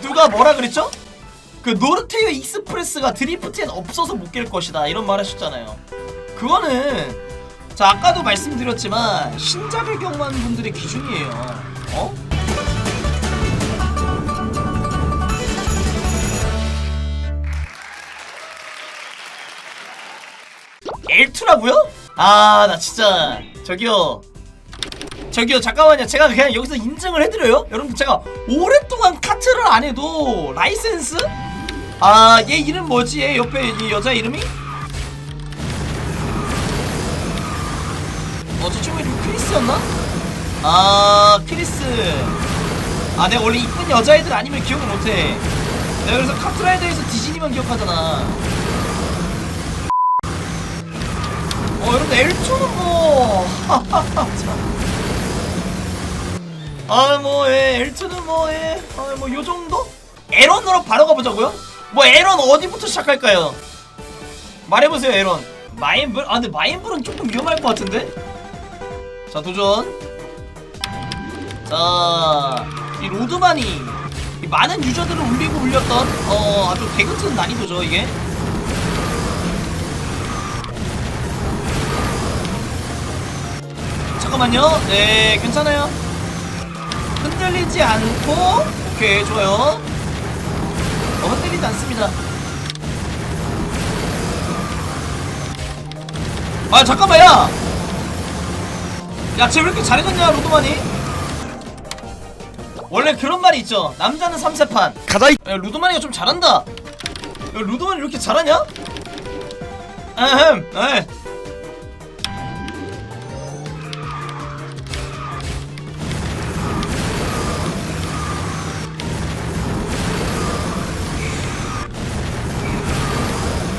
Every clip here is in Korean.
누가 뭐라 그랬죠? 그 노르테이어 익스프레스가 드리프트엔 없어서 못 깰 것이다 이런 말 하셨잖아요. 그거는 자 아까도 말씀드렸지만 신작을 경험하는 분들의 기준이에요. 어? L2라고요? 아 나 진짜 저기요 저기요 잠깐만요. 제가 그냥 여기서 인증을 해드려요? 여러분 제가 오랫동안 카트를 안 해도 라이센스? 아 얘 이름 뭐지? 얘 옆에 이 여자 이름이? 어저 친구 이름 크리스였나? 아 크리스. 아 내가 원래 이쁜 여자애들 아니면 기억을 못해. 내가 그래서 카트라이더에서 디즈니만 기억하잖아. 어 여러분 L2는 뭐 아뭐 예, L2는 뭐예아뭐 요정도? 에런으로 바로 가보자고요? 뭐 에런 어디부터 시작할까요? 말해보세요 에런 마인불? 아 근데 마인불은 조금 위험할 것 같은데? 자 도전 자이 로드만이 이 많은 유저들을 울리고 울렸던 어 아주 개그튼 난이도죠 이게 잠깐만요. 네, 괜찮아요. 흔들리지 않고, 오케이, 좋아요. 어, 흔들리지 않습니다. 아, 잠깐만, 야! 야, 쟤 왜 이렇게 잘해줬냐, 로드만이? 원래 그런 말이 있죠. 남자는 3세판. 가자 이 야, 루드만이가 좀 잘한다. 야, 루드만이 이렇게 잘하냐? 에헴, 에.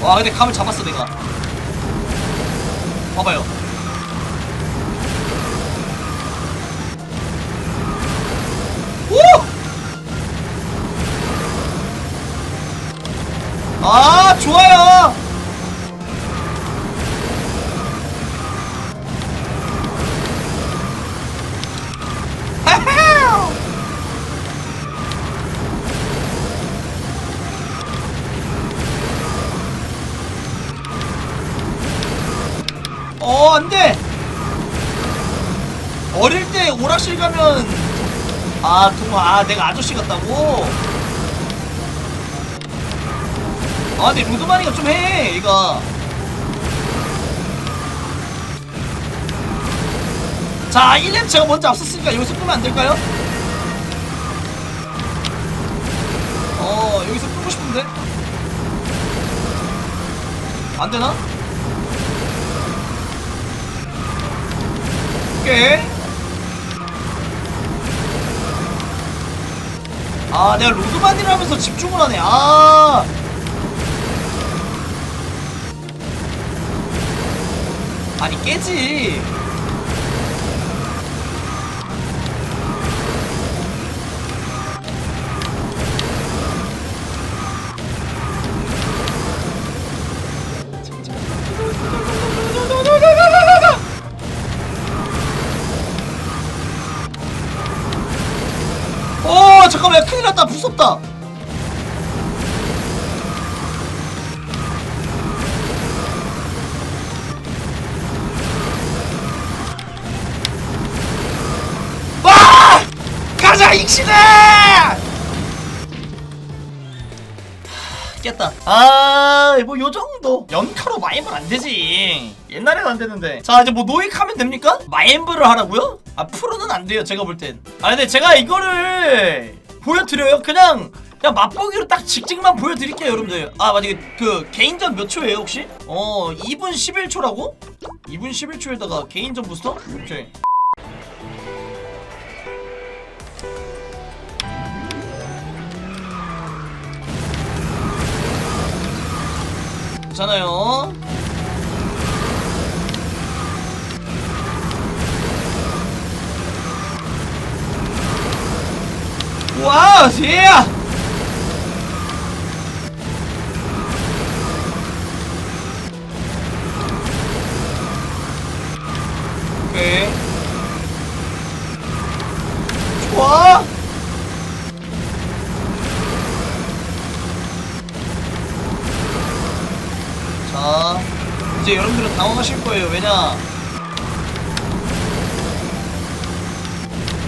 와, 근데 감을 잡았어, 내가. 봐봐요. 오! 아 좋아요 어릴 때 오락실 가면 아 동아 아 내가 아저씨 같다고 아 근데 루드마니가 좀 해 얘가 자 1렙 제가 먼저 앞섰으니까 여기서 끄면 안 될까요? 어 여기서 끄고 싶은데 안 되나? 오케이 아 내가 로드만이라 하면서 집중을 하네. 아. 아니 깨지 잠깐만 야 큰일 났다 무섭다 와! 가자 익시네! 깼다. 아, 뭐 요 정도. 연카로 마인블 안 되지. 옛날엔 안 되는데. 자, 이제 뭐 노익하면 됩니까? 마인블을 하라고요? 아, 프로는 안 돼요. 제가 볼 땐. 아, 근데 제가 이거를 보여드려요. 그냥 그냥 맛보기로 딱 직직만 보여드릴게요, 여러분들. 아. 이게 그 개인전 몇 초예요, 혹시? 어, 2분 11초라고? 2분 11초에다가 개인전 부스터? 오케이. 괜찮아요. 哇，谁呀？ 오케이. 좋아! 자 이제 여러분들은 당황하실 거예요. 왜냐?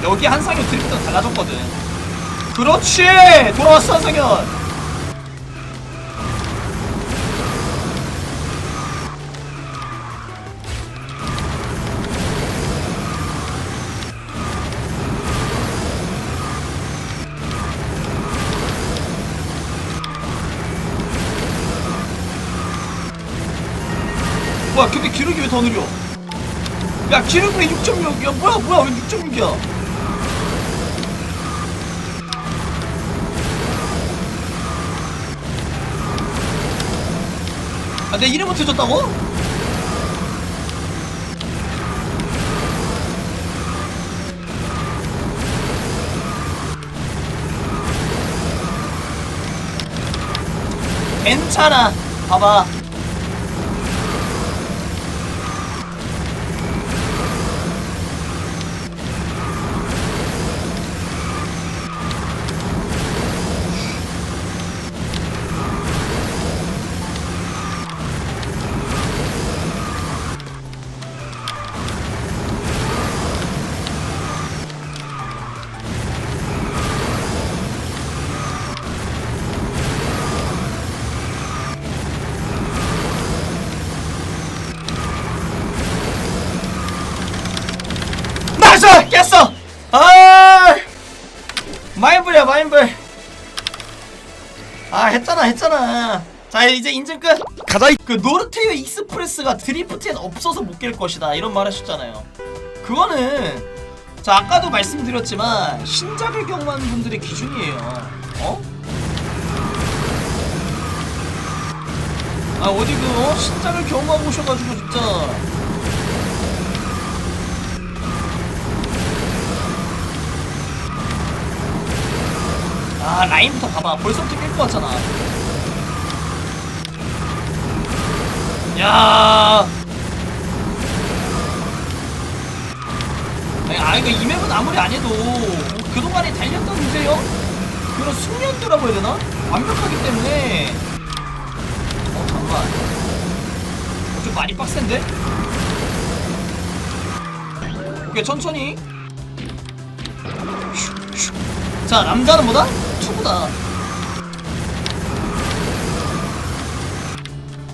여기 한 상의 드립도 달라졌거든. 그렇지! 돌아왔어, 한상현! 뭐야, 근데 기록이 왜 더 느려? 야, 기록이 왜 6.6이야? 뭐야, 뭐야, 왜 6.6이야? 아, 내 이름 못해줬다고? 괜찮아. 봐봐. 깼어! 아 마인블이야 마인블. 아 했잖아 했잖아. 자 이제 인증 끝. 가자. 그 노르테이어 익스프레스가 드리프트엔 없어서 못 깰 것이다. 이런 말 하셨잖아요. 그거는 자 아까도 말씀드렸지만 신작을 경험하는 분들의 기준이에요. 어? 아 어디 그 어? 신작을 경험하고 오셔 가지고 진짜 아 라인부터 봐봐. 벌써부터 깰것 같잖아. 야. 아니, 아 이거 이 맵은 아무리 안 해도 뭐 그동안에 달렸던 문제요? 그런 숙련도라고 해야 되나? 완벽하기 때문에. 어 잠깐 어, 좀 많이 빡센데? 오케이 천천히. 자 남자는 뭐다? 투구다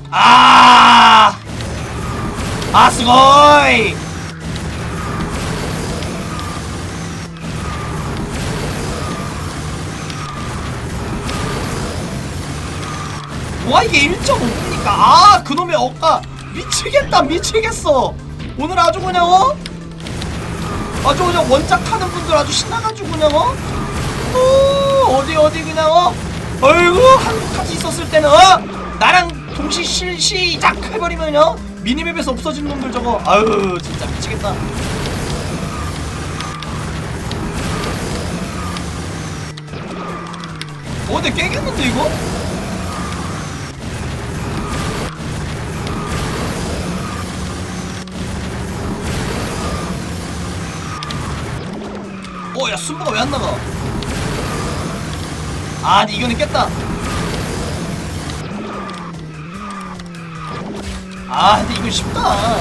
아! 아 스고이! 와 이게 1.5입니까? 아 그놈의 억가 미치겠다 미치겠어 오늘 아주 그냥 어? 아주 그냥 원작 타는 분들 아주 신나가지고 그냥 어? 오, 어디 어디 그냥 어? 어이구 같이 있었을 때는 어? 나랑 동시 시, 시작 해버리면요 미니맵에서 없어진 놈들 저거 아유 진짜 미치겠다 어 근데 깨겠는데 이거? 어, 야, 순보가 왜 안 나가? 아, 이거는 깼다. 아, 근데 이거 쉽다.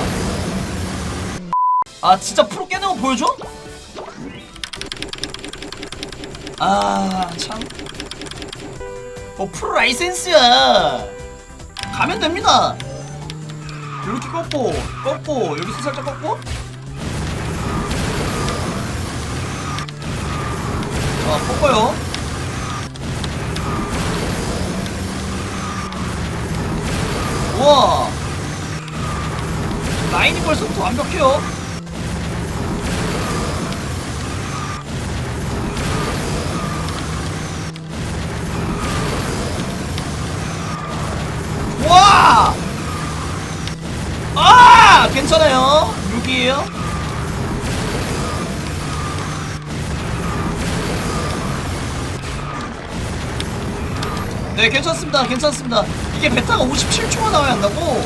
아, 진짜 프로 깨는 거 보여줘? 아, 참. 어, 프로 라이센스야. 가면 됩니다. 이렇게 꺾고, 꺾고, 여기서 살짝 꺾고. 자, 꺾어요. 우와. 라인이 벌써부터 완벽해요. 와! 아! 괜찮아요. 6이에요. 네, 괜찮습니다. 괜찮습니다. 이게 베타가 57초가 나와야 한다고?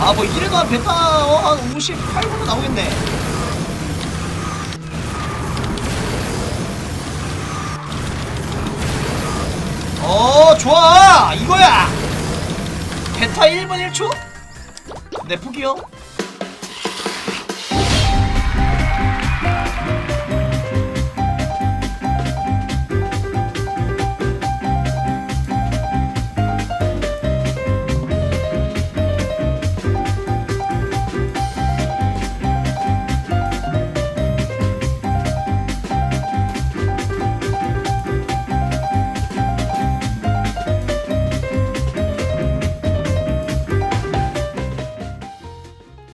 아, 뭐 이래도 한 베타 어, 한 58분은 나오겠네. 어, 좋아. 이거야. 베타 1분 1초? 네 포기요